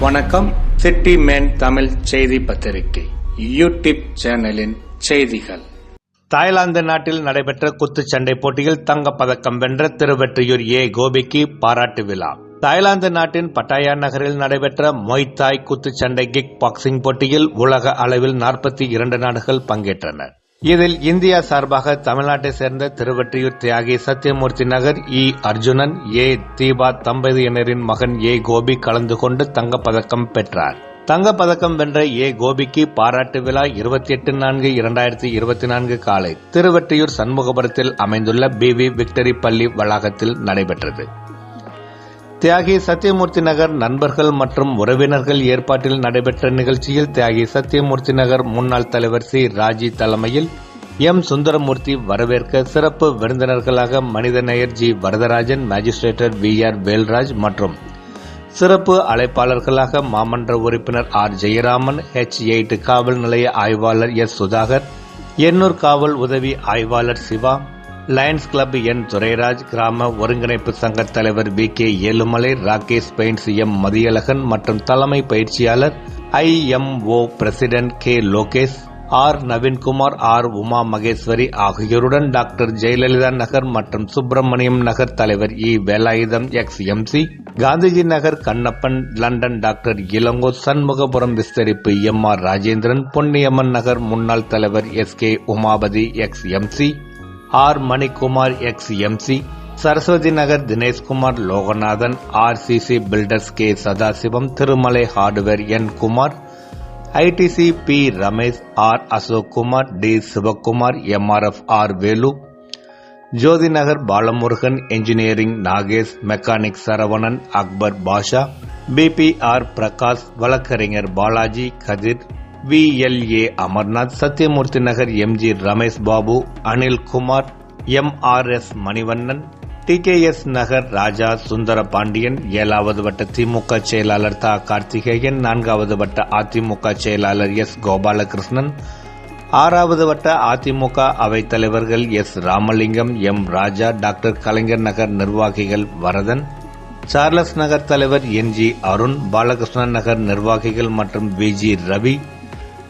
வணக்கம். City man Tamil செய்தி பத்திரிகை. யூடியூப் சேனலின் செய்திகள். தாய்லாந்து நாட்டில் நடைபெற்ற குத்துச்சண்டை போட்டியில் தங்கப்பதக்கம் வென்ற திருவெற்றியூர் ஏ. கோபிக்கு பாராட்டு விழா. தாய்லாந்து நாட்டின் பட்டாயா நகரில் நடைபெற்ற மொய்தாய் குத்துச்சண்டை கிக் பாக்ஸிங் போட்டியில் உலக அளவில் நாற்பத்தி இரண்டு நாடுகள் பங்கேற்றனர் இதில் இந்தியா சார்பாக தமிழ்நாட்டை சேர்ந்த திருவற்றியூர் தியாகி சத்யமூர்த்தி நகர் இ அர்ஜுனன் ஏ தீபா தம்பதியினரின் மகன் ஏ கோபி கலந்து கொண்டு தங்கப்பதக்கம் பெற்றார். தங்கப்பதக்கம் வென்ற ஏ கோபிக்கு பாராட்டு விழா இருபத்தி எட்டு நான்கு இரண்டாயிரத்தி இருபத்தி நான்கு காலை. திருவற்றியூர் சண்முகபுரத்தில் அமைந்துள்ள பி வி விக்டரி பள்ளி வளாகத்தில் நடைபெற்றது. தியாகி சத்தியமூர்த்தி நகர் நண்பர்கள் மற்றும் உறவினர்கள் ஏற்பாட்டில் நடைபெற்ற நிகழ்ச்சியில் தியாகி சத்தியமூர்த்தி நகர் முன்னாள் தலைவர் சி. ராஜி தலைமையில் எம். சுந்தரமூர்த்தி வரவேற்க சிறப்பு விருந்தினர்களாக மனிதநேயர் G. Varadarajan மேஜிஸ்ட்ரேட்டர் V. R. Velraj மற்றும் சிறப்பு அழைப்பாளர்களாக மாமன்ற உறுப்பினர் ஆர். ஜெயராமன் ஹெச் எயிட் காவல் நிலைய ஆய்வாளர் எஸ். சுதாகர் எண்ணூர் காவல் உதவி ஆய்வாளர் Siva lions club N. Durairaj கிராம ஒருங்கிணைப்பு சங்க தலைவர் V. K. Ezhumalai Rakesh paints M. Mathiyazhagan மற்றும் தலைமை பயிற்சியாளர் I. M. O. President K. Lokesh R. Naveenkumar R. Uma Maheswari ஆகியோருடன் டாக்டர் ஜெயலலிதா நகர் மற்றும் சுப்பிரமணியம் நகர் தலைவர் E. Velayudham ex. MC Gandhiji Nagar Kannappan London doctor Ilango Shanmugapuram விஸ்தரிப்பு M. R. Rajendran Ponniamman Nagar முன்னாள் தலைவர் S. K. Umapathi ex. MC R Manikumar ex MC Saraswathi Nagar Dineshkumar Loganathan R C C builders K Sadasivam Thirumalai hardware N Kumar ITC P Ramesh R Ashok Kumar D Sivakumar MRF R Velu Jothi Nagar Balamurugan engineering Nagesh mechanic Saravanan Akbar Basha BPR Prakash வழக்கறிஞர் Balaji Kathir VLA Amarnath Sathyamoorthy Nagar MG Ramesh Babu Anil Kumar MRS Manivannan TKS Nagar Raja Sundara Pandian ஏழாவது வட்ட திமுக செயலாளர் தா கார்த்திகேயன் நான்காவது வட்ட அதிமுக செயலாளர் S Gopalakrishnan ஆறாவது வட்ட அதிமுக அவைத் தலைவர்கள் S Ramalingam M Raja doctor Kalaignar Nagar நிர்வாகிகள் வரதன் சார்லஸ் நகர் தலைவர் என் ஜி அருண் பாலகிருஷ்ணன் நகர் நிர்வாகிகள் மற்றும் வி ஜி ரவி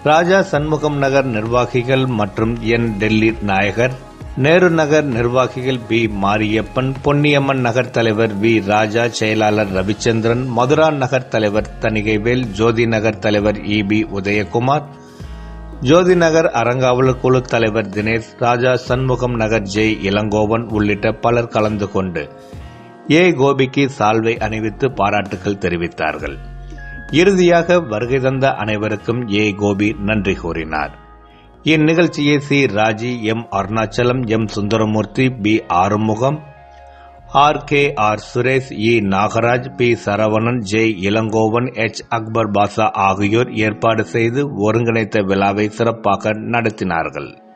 ராஜா சண்முகம் நகர் நிர்வாகிகள் மற்றும் என் டெல்லி நாயகர் நேரு நகர் நிர்வாகிகள் பி. மாரியப்பன் பொன்னியம்மன் நகர் தலைவர் வி. ராஜா செயலாளர் ரவிச்சந்திரன் மதுரா நகர் தலைவர் தணிகைவேல் ஜோதி நகர் தலைவர் இ. பி. உதயகுமார் ஜோதி நகர் அறங்காவலர் குழு தலைவர் தினேஷ் ராஜா சண்முகம் நகர் ஜெய் இளங்கோவன் உள்ளிட்ட பலர் கலந்து கொண்டு ஏ. கோபிக்கு சால்வை அணிவித்து பாராட்டுகள் தெரிவித்தார்கள். இறுதியாக வருகை தந்த அனைவருக்கும் ஏ. கோபி நன்றி கூறினார். இந்நிகழ்ச்சியை C. Raji M. Arunachalam M. Sundaramoorthy P. Arumugam R. K. R. Suresh E. Nagaraj P. Saravanan J. Ilangovan H. Akbar Basha ஆகியோர் ஏற்பாடு செய்து ஒருங்கிணைத்த விழாவை சிறப்பாக நடத்தினார்கள்.